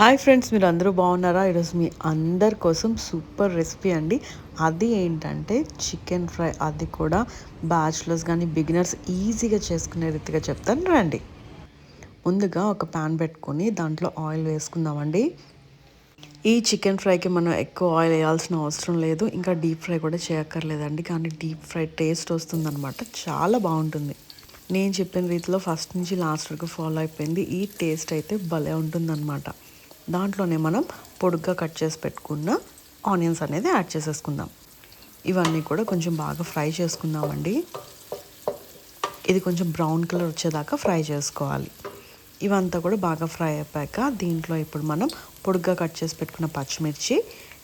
Hi friends మీరు అందరూ బాగున్నారా? ఈరోజు మీ అందరి కోసం సూపర్ రెసిపీ అండి. అది ఏంటంటే చికెన్ ఫ్రై. అది కూడా బ్యాచులర్స్ కానీ బిగినర్స్ ఈజీగా చేసుకునే రీతిగా చెప్తాను రండి. ముందుగా ఒక ప్యాన్ పెట్టుకొని దాంట్లో ఆయిల్ వేసుకుందామండి. ఈ చికెన్ ఫ్రైకి మనం ఎక్కువ ఆయిల్ వేయాల్సిన అవసరం లేదు. ఇంకా డీప్ ఫ్రై కూడా చేయక్కర్లేదండి. కానీ డీప్ ఫ్రై టేస్ట్ వస్తుందన్నమాట. చాలా బాగుంటుంది. నేను చెప్పిన రీతిలో ఫస్ట్ నుంచి లాస్ట్ వరకు ఫాలో అయిపోయింది. ఈ టేస్ట్ అయితే భలే ఉంటుందన్నమాట. దాంట్లోనే మనం పొడుగ్గా కట్ చేసి పెట్టుకున్న ఆనియన్స్ అనేది యాడ్ చేసేసుకుందాం. ఇవన్నీ కూడా కొంచెం బాగా ఫ్రై చేసుకుందామండి. ఇది కొంచెం బ్రౌన్ కలర్ వచ్చేదాకా ఫ్రై చేసుకోవాలి. ఇవంతా కూడా బాగా ఫ్రై అయిపోయాక దీంట్లో ఇప్పుడు మనం పొడుగ్గా కట్ చేసి పెట్టుకున్న పచ్చిమిర్చి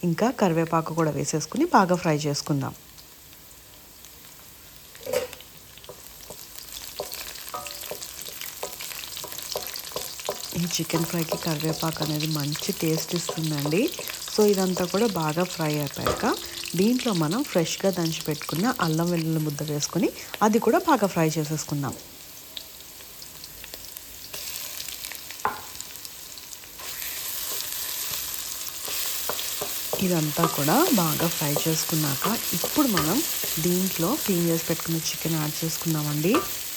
ఇంకా కరివేపాకు కూడా వేసేసుకుని బాగా ఫ్రై చేసుకుందాం. ఈ చికెన్ ఫ్రైకి కరివేపాకు అనేది మంచి టేస్ట్ ఇస్తుందండి. సో ఇదంతా కూడా బాగా ఫ్రై అయిపోయాక దీంట్లో మనం ఫ్రెష్గా దంచి పెట్టుకున్న అల్లం వెల్లుల్లి ముద్ద వేసుకొని అది కూడా బాగా ఫ్రై చేసేసుకుందాం. ఇదంతా కూడా బాగా ఫ్రై చేసుకున్నాక ఇప్పుడు మనం దీంట్లో క్లీన్ చేసి పెట్టుకున్న చికెన్ యాడ్ చేసుకుందామండి.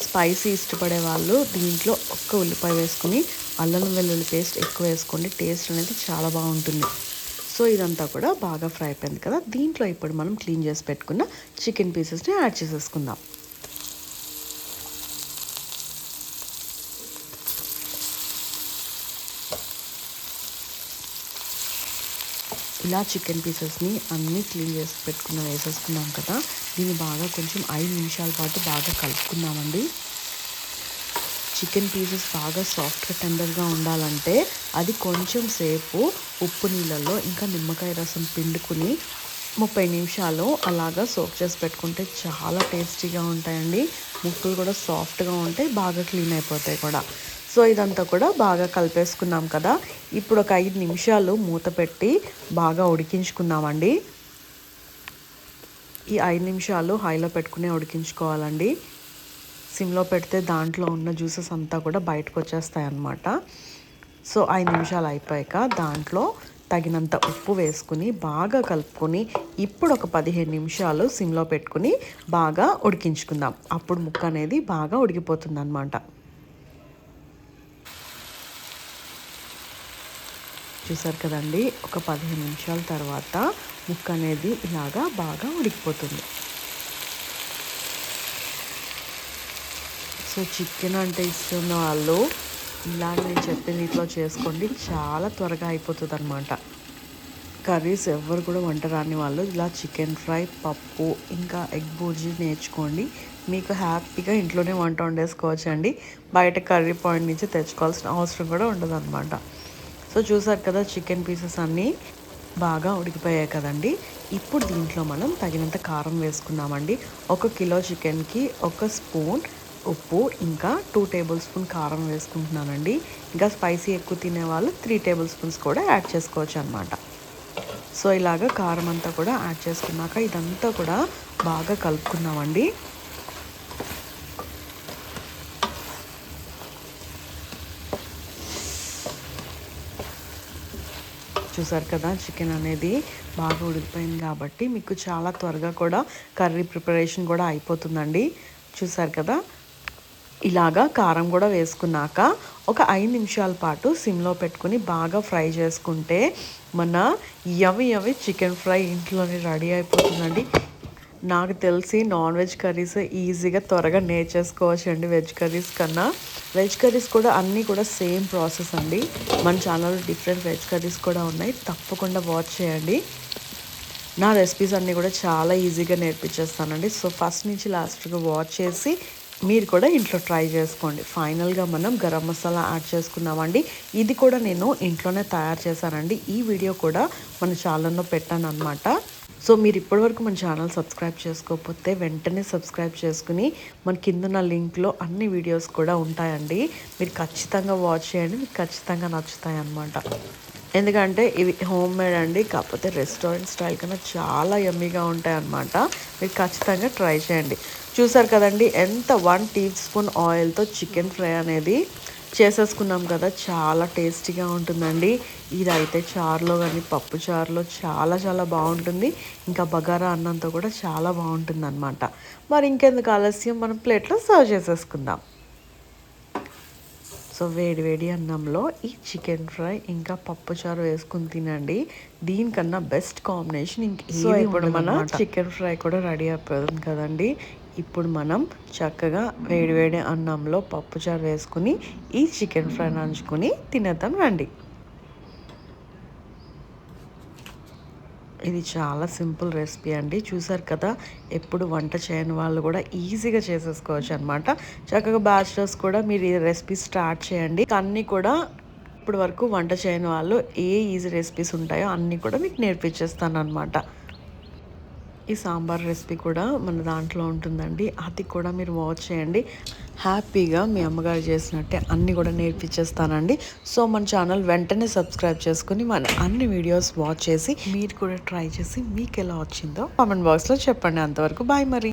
స్పైసీ ఇష్టపడే వాళ్ళు దీంట్లో ఒక్క ఉల్లిపాయ వేసుకుని అల్లం వెల్లుల్లి పేస్ట్ ఎక్కువ వేసుకోండి టేస్ట్ అనేది చాలా బాగుంటుంది. సో ఇదంతా కూడా బాగా ఫ్రై అయిపోయింది కదా. దీంట్లో ఇప్పుడు మనం క్లీన్ చేసి పెట్టుకున్న చికెన్ పీసెస్ని యాడ్ చేసేసుకుందాం. ఇలా చికెన్ పీసెస్ని అన్నీ క్లీన్ చేసి పెట్టుకున్న వేసేసుకున్నాం కదా. దీన్ని బాగా కొంచెం ఐదు నిమిషాల పాటు బాగా కలుపుకుందామండి. చికెన్ పీసెస్ బాగా సాఫ్ట్గా టెండర్గా ఉండాలంటే అది కొంచెం సేపు ఉప్పు నీళ్ళల్లో ఇంకా నిమ్మకాయ రసం పిండుకుని ముప్పై నిమిషాలు అలాగా సోప్ చేసి పెట్టుకుంటే చాలా టేస్టీగా ఉంటాయండి. ముక్కలు కూడా సాఫ్ట్గా ఉంటాయి బాగా క్లీన్ అయిపోతాయి కూడా. సో ఇదంతా కూడా బాగా కలిపేసుకున్నాం కదా. ఇప్పుడు ఒక ఐదు నిమిషాలు మూత పెట్టి బాగా ఉడికించుకున్నామండి ఈ ఐదు నిమిషాలు హైలో పెట్టుకునే ఉడికించుకోవాలండి. సిమ్లో పెడితే దాంట్లో ఉన్న జ్యూసెస్ అంతా కూడా బయటకు వచ్చేస్తాయి అన్నమాట సో ఐదు నిమిషాలు అయిపోయాక దాంట్లో తగినంత ఉప్పు వేసుకుని బాగా కలుపుకొని ఇప్పుడు ఒక పదిహేను నిమిషాలు సిమ్లో పెట్టుకుని బాగా ఉడికించుకుందాం. అప్పుడు ముక్క అనేది బాగా ఉడికిపోతుంది అనమాట చూసారు కదండి? ఒక పదిహేను నిమిషాల తర్వాత ముక్క అనేది ఇలాగా బాగా ఉడికిపోతుంది. సో చికెన్ అంటే ఇస్తున్న వాళ్ళు ఇలా నేను చెప్పిన నీటిలో చేసుకోండి. చాలా త్వరగా అయిపోతుంది అనమాట కర్రీస్ ఎవరు కూడా వంట రాని వాళ్ళు ఇలా చికెన్ ఫ్రై పప్పు ఇంకా ఎగ్ బూజీ నేర్చుకోండి. మీకు హ్యాపీగా ఇంట్లోనే వంట వండేసుకోవచ్చు అండి బయట కర్రీ పాయింట్ నుంచి తెచ్చుకోవాల్సిన అవసరం కూడా ఉండదు అనమాట సో చూసారు కదా చికెన్ పీసెస్ అన్నీ బాగా ఉడికిపోయాయి కదండి. ఇప్పుడు దీంట్లో మనం తగినంత కారం వేసుకున్నామండి. ఒక కిలో చికెన్కి ఒక స్పూన్ ఉప్పు ఇంకా టూ టేబుల్ స్పూన్ కారం వేసుకుంటున్నానండి. ఇంకా స్పైసీ ఎక్కువ తినే వాళ్ళు త్రీ టేబుల్ స్పూన్స్ కూడా యాడ్ చేసుకోవచ్చు అనమాట సో ఇలాగ కారం అంతా కూడా యాడ్ చేసుకున్నాక ఇదంతా కూడా బాగా కలుపుకున్నామండి. చూసారు కదా చికెన్ అనేది బాగా ఉడికిపోయింది కాబట్టి మీకు చాలా త్వరగా కూడా కర్రీ ప్రిపరేషన్ కూడా అయిపోతుందండి. చూసారు కదా? ఇలాగా కారం కూడా వేసుకున్నాక ఒక ఐదు నిమిషాల పాటు సిమ్లో పెట్టుకుని బాగా ఫ్రై చేసుకుంటే మన యవి యవి చికెన్ ఫ్రై ఇంట్లోనే రెడీ అయిపోతుందండి. నాకు తెలిసి నాన్ వెజ్ కర్రీస్ ఈజీగా త్వరగా నేర్చేసుకోవచ్చు అండి వెజ్ కర్రీస్ కన్నా. వెజ్ కర్రీస్ కూడా అన్నీ కూడా సేమ్ ప్రాసెస్ అండి. మన ఛానల్లో డిఫరెంట్ వెజ్ కర్రీస్ కూడా ఉన్నాయి. తప్పకుండా వాచ్ చేయండి. నా రెసిపీస్ అన్నీ కూడా చాలా ఈజీగా నేర్పించేస్తానండి. సో ఫస్ట్ నుంచి లాస్ట్గా వాచ్ చేసి మీరు కూడా ఇంట్లో ట్రై చేసుకోండి. ఫైనల్గా మనం గరం మసాలా యాడ్ చేసుకున్నామండి. ఇది కూడా నేను ఇంట్లోనే తయారు చేశానండి. ఈ వీడియో కూడా మన ఛానల్లో పెట్టాను అనమాట సో మీరు ఇప్పటివరకు మన ఛానల్ సబ్స్క్రైబ్ చేసుకోకపోతే వెంటనే సబ్స్క్రైబ్ చేసుకుని మన కింద లింక్లో అన్ని వీడియోస్ కూడా ఉంటాయండి. మీరు ఖచ్చితంగా వాచ్ చేయండి. మీకు ఖచ్చితంగా నచ్చుతాయి అన్నమాట. ఎందుకంటే ఇవి హోమ్ మేడ్ అండి. కాకపోతే రెస్టారెంట్ స్టైల్ కన్నా చాలా యమ్మీగా ఉంటాయి అన్నమాట. మీరు ఖచ్చితంగా ట్రై చేయండి. చూసారు కదండి ఎంత వన్ టీ స్పూన్ ఆయిల్తో చికెన్ ఫ్రై అనేది. చేసేసుకున్నాం కదా చాలా టేస్టీగా ఉంటుందండి. ఇదైతే చారులో కానీ పప్పు చారులో చాలా చాలా బాగుంటుంది. ఇంకా బగారా అన్నంతో కూడా చాలా బాగుంటుంది అనమాట మరి ఇంకెందుకు ఆలస్యం? మనం ప్లేట్లో సర్వ్ చేసేసుకుందాం. సో వేడి వేడి అన్నంలో ఈ చికెన్ ఫ్రై ఇంకా పప్పు చారు వేసుకుని తినండి. దీనికన్నా బెస్ట్ కాంబినేషన్ ఇంక సో ఇప్పుడు మన చికెన్ ఫ్రై కూడా రెడీ అయిపోతుంది కదండి. ఇప్పుడు మనం చక్కగా వేడి వేడి అన్నంలో పప్పుచారు వేసుకుని ఈ చికెన్ ఫ్రై నంచుకుని తినేద్దాం రండి. ఇది చాలా సింపుల్ రెసిపీ అండి. చూసారు కదా ఎప్పుడు వంట చేయని వాళ్ళు కూడా ఈజీగా చేసేసుకోవచ్చు అనమాట చక్కగా బ్యాచిలర్స్ కూడా మీరు ఈ రెసిపీ స్టార్ట్ చేయండి. అన్నీ కూడా ఇప్పుడు వరకు వంట చేయని వాళ్ళు ఏ ఈజీ రెసిపీస్ ఉంటాయో అన్నీ కూడా మీకు నేర్పించేస్తాను అనమాట ఈ సాంబార్ రెసిపీ కూడా మన దాంట్లో ఉంటుందండి. అది కూడా మీరు వాచ్ చేయండి. హ్యాపీగా మీ అమ్మగారు చేసినట్టే అన్నీ కూడా నేర్పించేస్తానండి. సో మన ఛానల్ వెంటనే సబ్స్క్రైబ్ చేసుకుని మన అన్ని వీడియోస్ వాచ్ చేసి మీరు కూడా ట్రై చేసి మీకు ఎలా వచ్చిందో కామెంట్ బాక్స్లో చెప్పండి. అంతవరకు బాయ్ మరి.